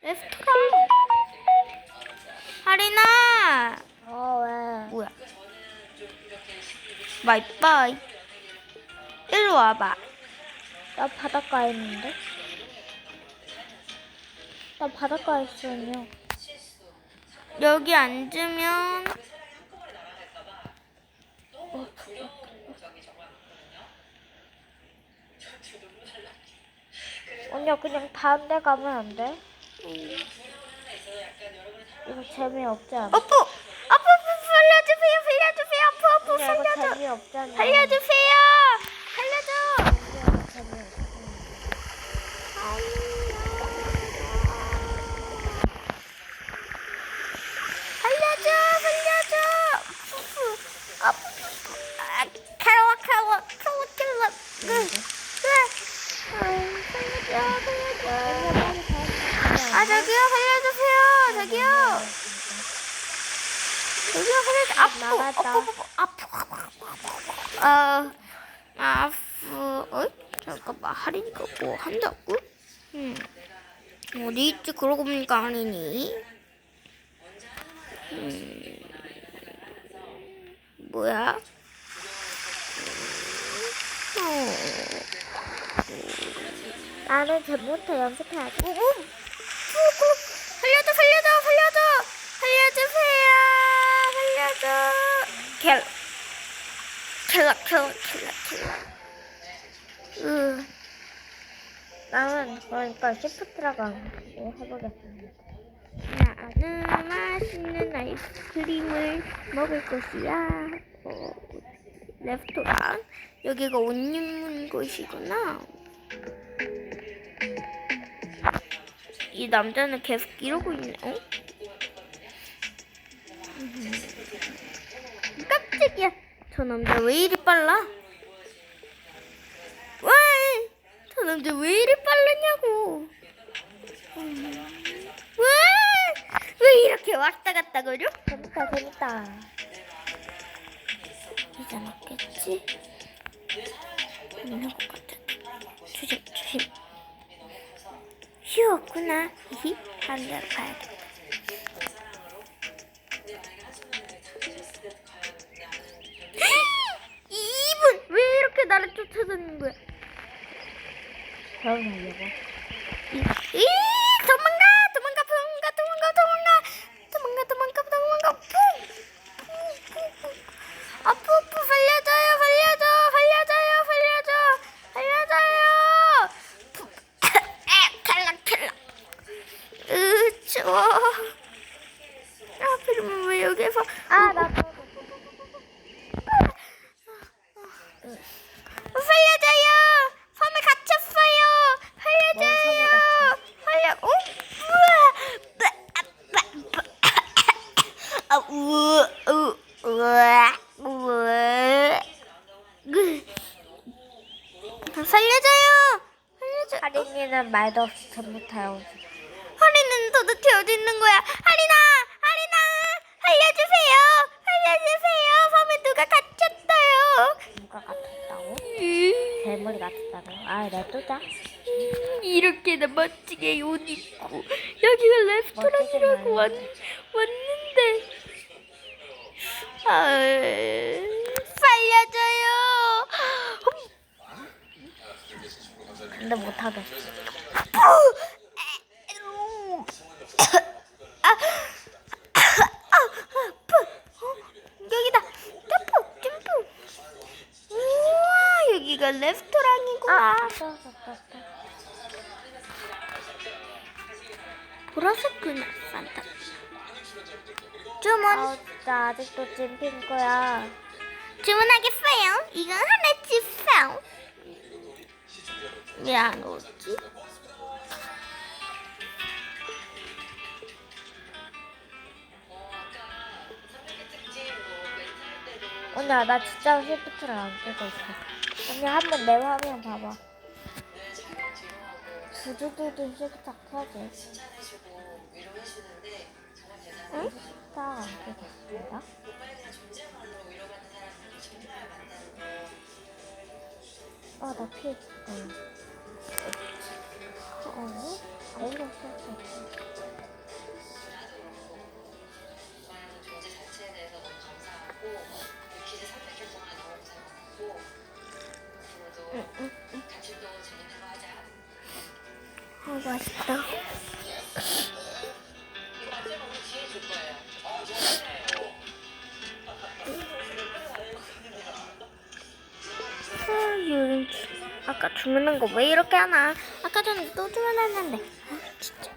레스토랑. 하리나. 어, 왜? 뭐야? 바이바이. 일로 와봐. 나 바닷가에 있는데? 나 바닷가에 있어요. 여기 앉으면 언니야, 그냥 다른 데 가면 안 돼? 이거 재미없지 않아? 어프 어프 살려주세요 살려주세요 어프 어프 살려줘 재미없잖아. 살려주세요 살려줘 언니야, 재미없어. 살려줘 살려줘 푸푸 어프 아 캐러와 캐러와 캐러와 캐러와 으, 으. 아유, 살려줘 살려줘 아 저기요 살려주세요. 저기요. 저기요 살려줘 아프 나갔다. 아프 아프 아 아프 어이 잠깐만 할인이가 뭐 한다고? 음. 어디 있지? 그러고 보니까 할인이. 음. 뭐야? 음, 나는 쟤부터 연습해야지. 살려줘, 살려줘, 살려줘, 살려주세요, 살려줘. 켈, 켈라, 켈라, 켈라, 켈라. 으, 나는 그러니까 시프트라고 해보겠습니다. 나는 맛있는 아이스크림을 먹을 것이야. 어, 레스토랑. 여기가 옷 입는 곳이구나. 이 남자는 계속 이러고 있네. 어? 음. 깜짝이야. 저 남자 왜 이리 빨라? 왜? 저 남자 왜 이리 빠르냐고. 왜? 왜 이렇게 왔다 갔다 거려? 재밌다, 재밌다. 이제 맞겠지? 있는 것 같아. 조심, 조심. 휴, 없구나. 히히, 반대로 가야겠다. 이분 왜 이렇게 나를 쫓아다니는 거야? 배워보려고. 이, 이 아왜 여기서. 아, 나 또. 살려줘요! 섬에 갇혔어요! 살려줘요! 살려 어? 우와! 아 우와! 우와 우와! 으. 살려줘요! 살려줘. 하린이는 말도 없이 전부 다 오지. 하리는 도대체 어디 있는 거야? 하리나 하리나 살려주세요 살려주세요 섬에 누가 갇혔어요 누가? 음. 대머리 같았다고? 아. 음, 이렇게나 멋지게 옷 입고 여기가 레스토랑이라고 왔, 왔는데 아, 살려줘요 근데 못하겠어. 아, 아, 아, 어, 여기다 점프 점프 우와 여기가 레스토랑이구나 아, 또, 또. 보라색구나 산타 주문 아, 진짜 아직도 찐핀 거야. 주문하겠어요. 이건 하나 주세요. 왜안 오지? 언니야, 나 진짜 시프트를 안 끼고 있어. 그냥 한번 내 화면 봐봐. 두두두두 시작 하지. 응? 딱 안게 됐습니다. 아, 나 피해졌다. 어, 아이가 썼어. 맛있다. 주- 아까 주문한 거 왜 이렇게 하나? 아까 전에 또 주문했는데. 아, 진짜.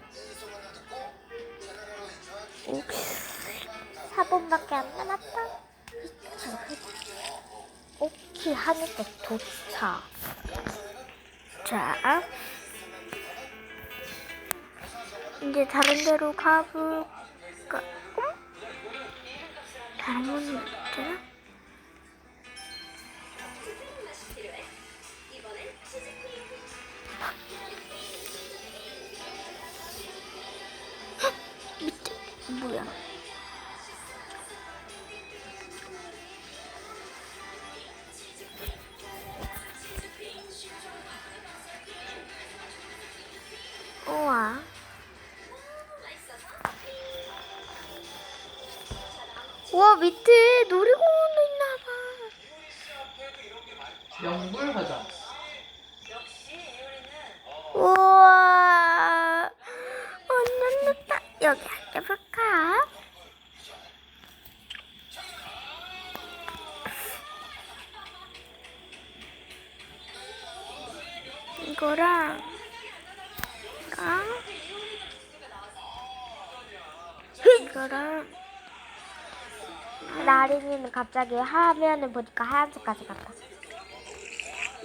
4분밖에 안 남았다. 오키 하니까 도착. 자, 이제 다른 데로 가볼까? 어? 다른 곳은 있잖아? 밑에 놀이공원도 있나봐. 명불허전. 우와. 완전 좋다. 여기 앉아볼까? 이거랑 이거랑 이거랑 나린이는 갑자기 화면을 보니까 하얀색까지 갔다.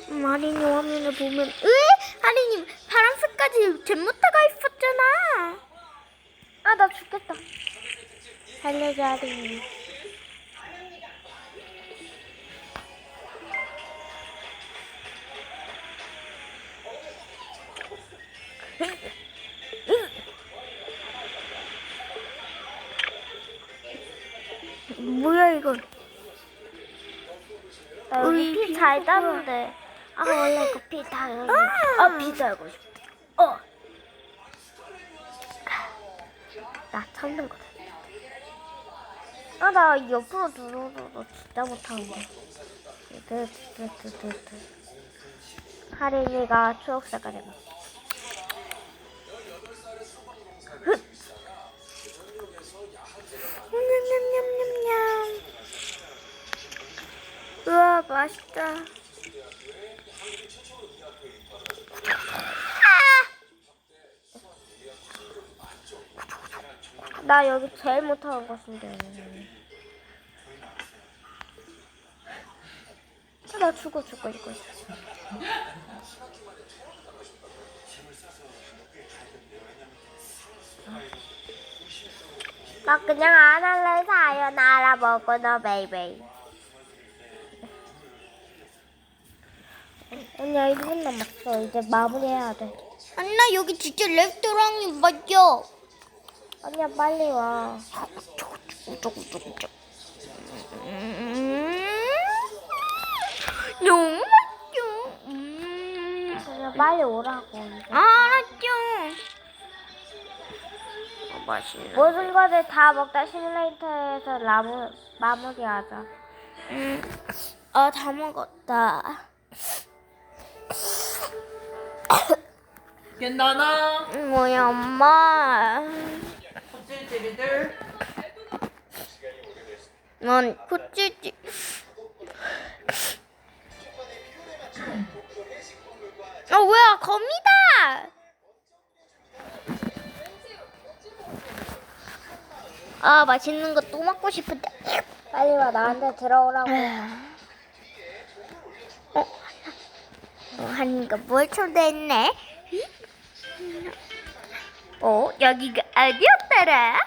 마린이 화면을 보면 으 아린님 파란색까지 잼모타가 있었잖아 아, 나 죽겠다. 살려줘, 아린이. 잘. 따는데. 아, 원래 이거 피다 여기. 아! 아, 피 달고 싶어. 어. 나 참는 거다. 아, 나 옆으로 들어도 진짜 못하는데. 하린이가 초록색깔이 나. 나 여기 제일 못하는 것인데. 아, 나 죽어 죽어 이거. 나 그냥 안 할래 사연 알아보고 너 베이베이. 언니야 1분 남았어. 이제 마무리해야 돼. 아니 나 여기 진짜 레스토랑이 맞죠? 언니야 빨리 와. 음, 너무 맛있죠 음, 언니야 빨리 오라고. 알았죠 어, 맛있네 모든 것을 다 먹다 시뮬레이터에서 라무, 마무리하자. 음, 아, 다 먹었다. 괜찮아. 뭐야, 엄마. 껍질제비들. 넌 코치지. 어, 뭐야, 거미다! 아, 맛있는 거 또 먹고 싶은데. 빨리 와 나한테 들어오라고. 어, 어 하니까 뭘 초대했네? 어, 여기가 어디였더라?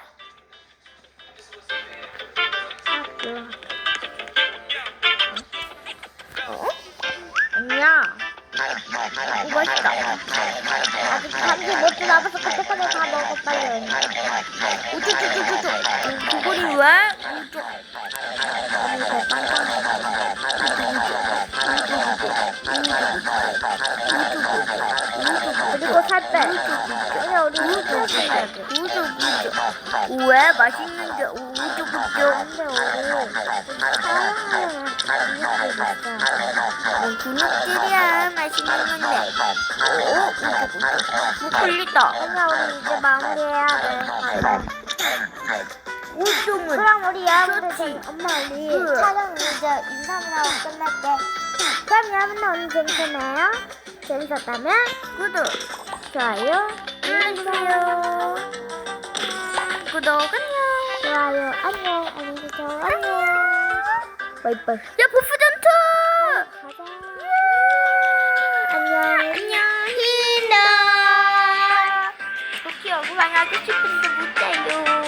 어? 언니야 이거 맛있다. 아직 감기 못지 남아서 그때까지 다 먹어 빨리. 우쭈쭈쭈쭈쭈. 그거리 왜? 우쭈. 그리고 살 빼. 언니 우리 우주 돼. 우쭈 우쭈. 왜 맛있는데 우쭈부쭈 근데 우리 사랑하는 근육질이야 맛있는 건데 오못 걸렸다 그냥 우리 이제 마무리해야 돼. 우쭈는 그럼 우리 여러분들 엄마 우리 그. 촬영 이제 인사만 하고 끝낼게. 그럼 여러분들 오늘 재밌었나요? 재밌었다면 구독 좋아요 눌러주세요. 구독 안녕 좋아요 안녕 안녕히 계세요. 안녕. 바이바이. 야 보프 전투! 가자 안녕. 안녕. 히나. 도끼 얼굴 하나 하고 싶은데 못해요